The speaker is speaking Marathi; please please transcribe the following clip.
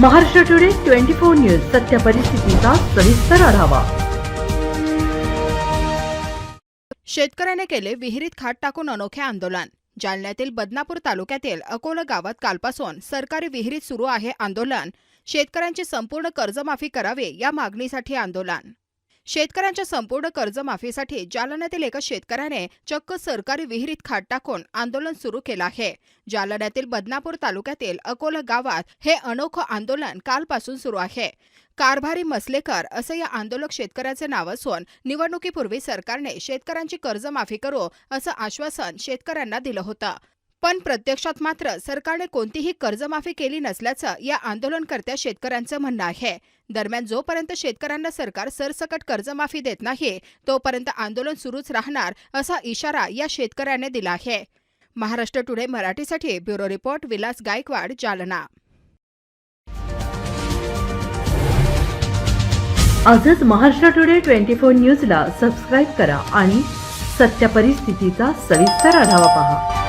Maharashtra today twenty four news सत्य परिस्थितीचा सविस्तर आढावा. शेतकऱ्याने केले विहिरीत खाट टाकून अनोखे आंदोलन. जालन्यातील बदनापूर तालुक्यातील अकोला गावात कालपासून सरकारी विहिरीत सुरू आहे आंदोलन. शेतकऱ्यांची संपूर्ण कर्जमाफी करावी या मागणीसाठी आंदोलन. शेतकऱ्यांच्या संपूर्ण कर्जमाफीसाठी जालन्यातील एका शेतकऱ्याने चक्क सरकारी विहिरीत खाट टाकून आंदोलन सुरू केलं आहे. जालन्यातील बदनापूर तालुक्यातील अकोला गावात हे अनोखं आंदोलन कालपासून सुरू आहे. कारभारी मसलेकर असं या आंदोलक शेतकऱ्याचे नाव असून निवडणुकीपूर्वी सरकारने शेतकऱ्यांची कर्जमाफी करू असं आश्वासन शेतकऱ्यांना दिलं होतं. पण प्रत्यक्षात मात्र सरकारने कोणतीही कर्जमाफी केली नसल्याचं या आंदोलनकर्त्या शेतकऱ्यांचं म्हणणं आहे. दरम्यान जोपर्यंत शेतकऱ्यांना सरकार सरसकट कर्जमाफी देत नाही तोपर्यंत आंदोलन सुरूच राहणार असा इशारा या शेतकऱ्याने दिला आहे. महाराष्ट्र टुडे मराठीसाठी ब्युरो रिपोर्ट विलास गायकवाड जालना. आजच महाराष्ट्र टुडे ट्वेंटी फोर न्यूजला सबस्क्राईब करा आणि सत्य परिस्थितीचा सविस्तर आढावा पहा.